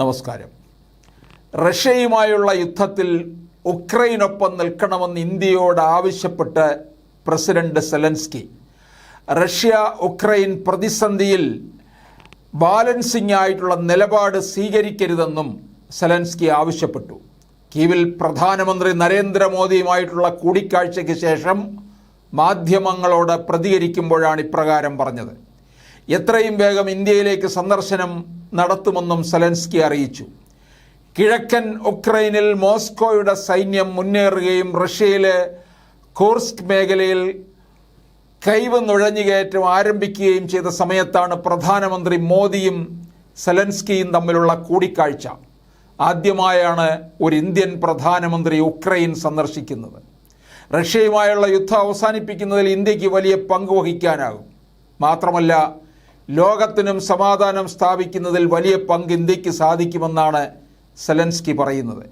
നമസ്കാരം. റഷ്യയുമായുള്ള യുദ്ധത്തിൽ ഉക്രൈനൊപ്പം നിൽക്കണമെന്ന് ഇന്ത്യയോട് ആവശ്യപ്പെട്ട് പ്രസിഡന്റ് സെലൻസ്കി. റഷ്യ ഉക്രൈൻ പ്രതിസന്ധിയിൽ ബാലൻസിംഗ് ആയിട്ടുള്ള നിലപാട് സ്വീകരിക്കരുതെന്നും സെലൻസ്കി ആവശ്യപ്പെട്ടു. കീവിൽ പ്രധാനമന്ത്രി നരേന്ദ്രമോദിയുമായിട്ടുള്ള കൂടിക്കാഴ്ചയ്ക്ക് ശേഷം മാധ്യമങ്ങളോട് പ്രതികരിക്കുമ്പോഴാണ് ഇപ്രകാരം പറഞ്ഞത്. എത്രയും വേഗം ഇന്ത്യയിലേക്ക് സന്ദർശനം നടത്തുമെന്നും സലൻസ്കി അറിയിച്ചു. കിഴക്കൻ ഉക്രൈനിൽ മോസ്കോയുടെ സൈന്യം മുന്നേറുകയും റഷ്യയിലെ കോർസ്ക് മേഖലയിൽ കൈവ് നുഴഞ്ഞുകയറ്റം ആരംഭിക്കുകയും ചെയ്ത സമയത്താണ് പ്രധാനമന്ത്രി മോദിയും സലൻസ്കിയും തമ്മിലുള്ള കൂടിക്കാഴ്ച. ആദ്യമായാണ് ഒരു ഇന്ത്യൻ പ്രധാനമന്ത്രി ഉക്രൈൻ സന്ദർശിക്കുന്നത്. റഷ്യയുമായുള്ള യുദ്ധം അവസാനിപ്പിക്കുന്നതിൽ ഇന്ത്യയ്ക്ക് വലിയ പങ്ക് വഹിക്കാനാകും. മാത്രമല്ല ലോകത്തിനും സമാധാനം സ്ഥാപിക്കുന്നതിൽ വലിയ പങ്ക് ഇന്ത്യയ്ക്ക് സാധിക്കുമെന്നാണ് സെലൻസ്കി പറയുന്നത്.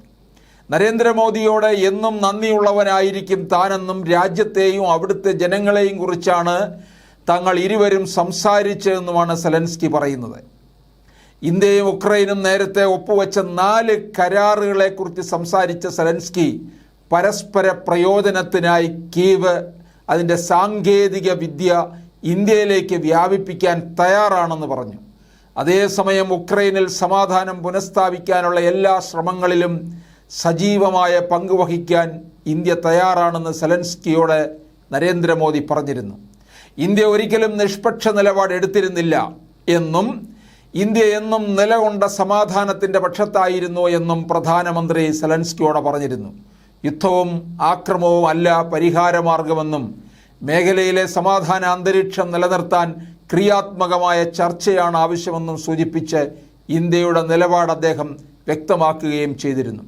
നരേന്ദ്രമോദിയോട് എന്നും നന്ദിയുള്ളവനായിരിക്കും താനെന്നും രാജ്യത്തെയും അവിടുത്തെ ജനങ്ങളെയും കുറിച്ചാണ് തങ്ങൾ ഇരുവരും സംസാരിച്ചതെന്നുമാണ് സെലൻസ്കി പറയുന്നത്. ഇന്ത്യയും ഉക്രൈനും നേരത്തെ ഒപ്പുവെച്ച നാല് കരാറുകളെക്കുറിച്ച് സംസാരിച്ച സെലൻസ്കി പരസ്പര പ്രയോജനത്തിനായി കീവ് അതിന്റെ സാങ്കേതിക വിദ്യ ഇന്ത്യയിലേക്ക് വ്യാപിപ്പിക്കാൻ തയ്യാറാണെന്ന് പറഞ്ഞു. അതേസമയം ഉക്രൈനിൽ സമാധാനം പുനഃസ്ഥാപിക്കാനുള്ള എല്ലാ ശ്രമങ്ങളിലും സജീവമായ പങ്കുവഹിക്കാൻ ഇന്ത്യ തയ്യാറാണെന്ന് സെലൻസ്കിയോട് നരേന്ദ്രമോദി പറഞ്ഞിരുന്നു. ഇന്ത്യ ഒരിക്കലും നിഷ്പക്ഷ നിലപാട് എടുത്തിരുന്നില്ല എന്നും ഇന്ത്യ എന്നും നിലകൊണ്ട സമാധാനത്തിന്റെ പക്ഷത്തായിരുന്നു എന്നും പ്രധാനമന്ത്രി സെലൻസ്കിയോട് പറഞ്ഞിരുന്നു. യുദ്ധവും ആക്രമവും അല്ല പരിഹാരമാർഗമെന്നും മേഖലയിലെ സമാധാന അന്തരീക്ഷം നിലനിർത്താൻ ക്രിയാത്മകമായ ചർച്ചയാണ് ആവശ്യമെന്നും സൂചിപ്പിച്ച് ഇന്ത്യയുടെ നിലപാട് അദ്ദേഹം വ്യക്തമാക്കുകയും ചെയ്തിരുന്നു.